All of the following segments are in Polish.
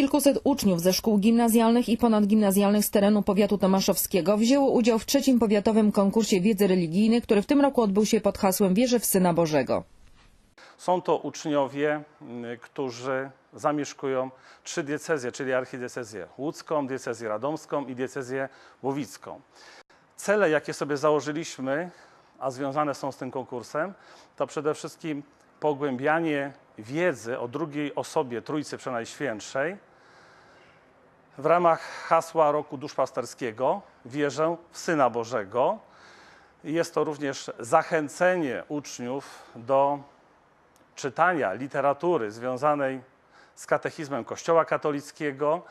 Kilkuset uczniów ze szkół gimnazjalnych i ponadgimnazjalnych z terenu powiatu tomaszowskiego wzięło udział w trzecim powiatowym konkursie wiedzy religijnej, który w tym roku odbył się pod hasłem Wierzę w Syna Bożego. Są to uczniowie, y, którzy zamieszkują trzy diecezje, czyli archidiecezję łódzką, diecezję radomską i diecezję łowicką. Cele, jakie sobie założyliśmy, a związane są z tym konkursem, to przede wszystkim pogłębianie wiedzy o drugiej osobie Trójcy Przenajświętszej w ramach hasła roku duszpasterskiego Wierzę w Syna Bożego. Jest to również zachęcenie uczniów do czytania literatury związanej z katechizmem Kościoła katolickiego,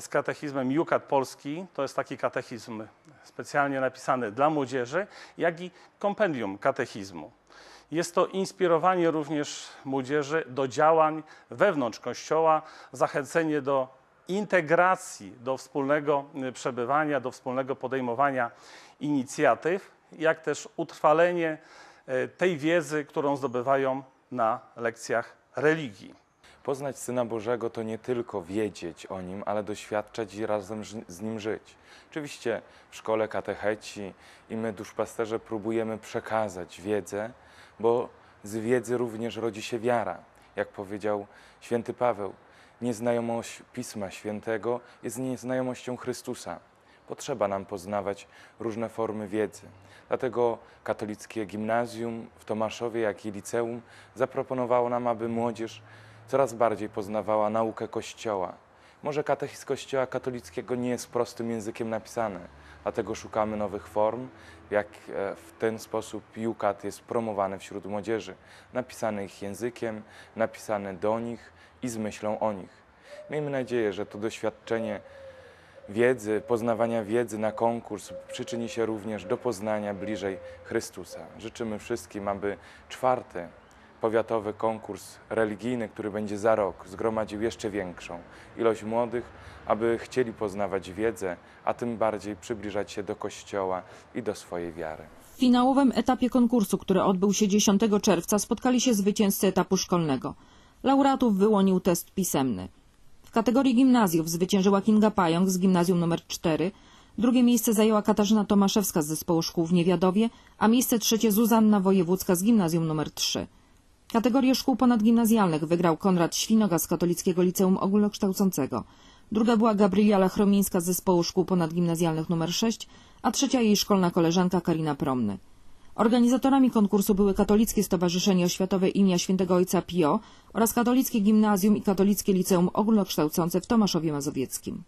z katechizmem Jukat Polski, to jest taki katechizm specjalnie napisany dla młodzieży, jak i kompendium katechizmu. Jest to inspirowanie również młodzieży do działań wewnątrz Kościoła, zachęcenie do integracji, do wspólnego y, przebywania, do wspólnego podejmowania inicjatyw, jak też utrwalenie y, tej wiedzy, którą zdobywają na lekcjach religii. Poznać Syna Bożego to nie tylko wiedzieć o Nim, ale doświadczać i razem z Nim żyć. Oczywiście w szkole katecheci i my, duszpasterze, próbujemy przekazać wiedzę, bo z wiedzy również rodzi się wiara. Jak powiedział święty Paweł, nieznajomość Pisma Świętego jest nieznajomością Chrystusa. Potrzeba nam poznawać różne formy wiedzy. Dlatego katolickie gimnazjum w Tomaszowie, jak i liceum zaproponowało nam, aby młodzież coraz bardziej poznawała naukę Kościoła. Może katechizm Kościoła katolickiego nie jest prostym językiem napisany, dlatego szukamy nowych form, jak e, w ten sposób Jukat jest promowany wśród młodzieży, napisany ich językiem, napisany do nich i z myślą o nich. Miejmy nadzieję, że to doświadczenie wiedzy, poznawania wiedzy na konkurs przyczyni się również do poznania bliżej Chrystusa. Życzymy wszystkim, aby czwarty powiatowy konkurs religijny, który będzie za rok, zgromadził jeszcze większą ilość młodych, aby chcieli poznawać wiedzę, a tym bardziej przybliżać się do Kościoła i do swojej wiary. W finałowym etapie konkursu, który odbył się 10 czerwca, spotkali się zwycięzcy etapu szkolnego. Laureatów wyłonił test pisemny. W kategorii gimnazjów zwyciężyła Kinga Pająk z gimnazjum nr 4, drugie miejsce zajęła Katarzyna Tomaszewska z zespołu szkół w Niewiadowie, a miejsce trzecie Zuzanna Wojewódzka z gimnazjum nr 3. Kategorię szkół ponadgimnazjalnych wygrał Konrad Świnoga z Katolickiego Liceum Ogólnokształcącego. Druga była Gabriela Chromińska z zespołu szkół ponadgimnazjalnych nr 6, a trzecia jej szkolna koleżanka Karina Promny. Organizatorami konkursu były Katolickie Stowarzyszenie Oświatowe imienia Świętego Ojca Pio oraz Katolickie Gimnazjum i Katolickie Liceum Ogólnokształcące w Tomaszowie Mazowieckim.